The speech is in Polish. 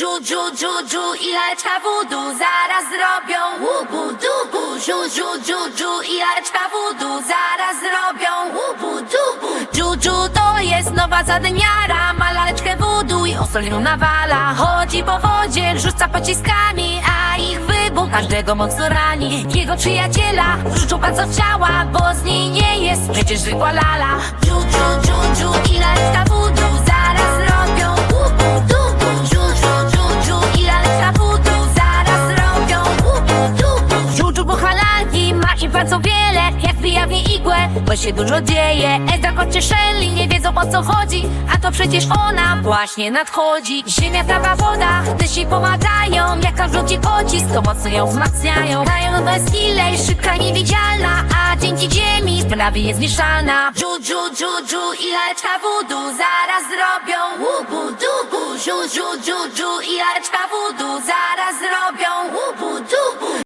Dżu, dżu, dżu, dżu i laleczka wudu zaraz zrobią. Łubu, dubu Dżu, dżu, dżu, dżu i laleczka wudu zaraz zrobią. Łubu, dubu Dżu, dżu to jest nowa zadniara. Ma laleczkę wudu i osoliną nawala. Chodzi po wodzie, rzuca pociskami A ich wybuch każdego mocno rani. Jego przyjaciela rzucą bardzo ciała Bo z niej nie jest przecież zwykła lala. Dżu, dżu, dżu, dżu bardzo wiele Jak wyjawnie igłę, bo się dużo dzieje. Ezra kocie Shelly nie wiedzą o co chodzi A to przecież ona właśnie nadchodzi. Ziemia, trawa, woda też jej pomagają Jak rzuci pocisk, to mocno ją wzmacniają. Mają nowe skille, szybka, niewidzialna A dzięki ziemi prawie jest nieszalna Dżu, dżu, dżu, dżu i laleczka wudu Zaraz zrobią. Łubu, dubu Dżu, dżu, dżu, dżu i